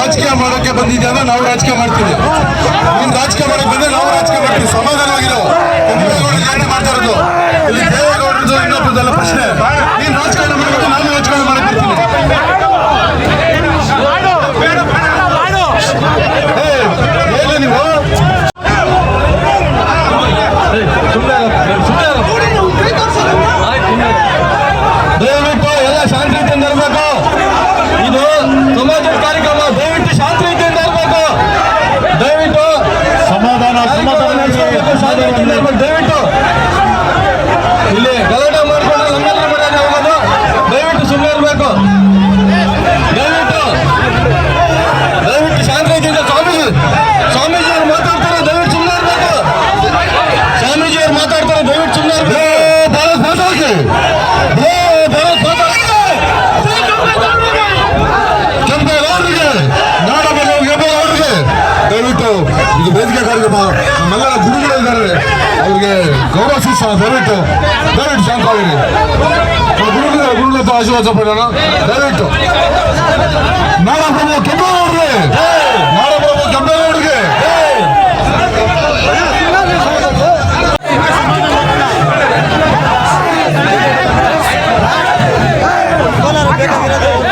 ರಾಜಕೀಯ ಮಾಡೋಕ್ಕೆ ಬಂದಿದ್ಯಾ ಅಂದ್ರೆ ನಾವು ರಾಜಕೀಯ ಮಾಡ್ತೀವಿ. ನಿಮ್ ರಾಜಕೀಯ ಮಾಡೋಕೆ ಬಂದ್ರೆ ನಾವು ರಾಜಕೀಯ ಮಾಡ್ತೀವಿ. ಸಮಾಧಾನವಾಗಿರೋ. ಜಾತಿ ಮಾಡ್ತಾ ಇರೋದು. ಇಲ್ಲಿ ದೇವೇಗೌಡರದ್ದು ಪ್ರಶ್ನೆ. ನೀನ್ ರಾಜಕಾರಣ ಮಾಡಬೇಕು, ನಾನು ರಾಜಕಾರಣ ಮಾಡಕ್ ಬರ್ತೀನಿ. பணியாளர்கள் ನಮ್ಮೆಲ್ಲರ ಗುರುಗಳಿದ್ದಾರೆ ಅವರಿಗೆ ಗೌರವ ಸೂಚಿಸೋಣ. ದಯವಿಟ್ಟು ದಯವಿಟ್ಟು ಶಾಂತವಾಗಿರಿ ಗುರುಗಳ ಗುರುಗಳ ಆಶೀರ್ವಾದ ಪಡೋಣ ದಯವಿಟ್ಟು. ನಾಡಪ್ರಭು ಕೆಂಪೇಗೌಡರಿಗೆ. ನಾಡಪ್ರಭು ಕೆಂಪೇಗೌಡರಿಗೆ. ಬೇಕಾಗಿರೋದು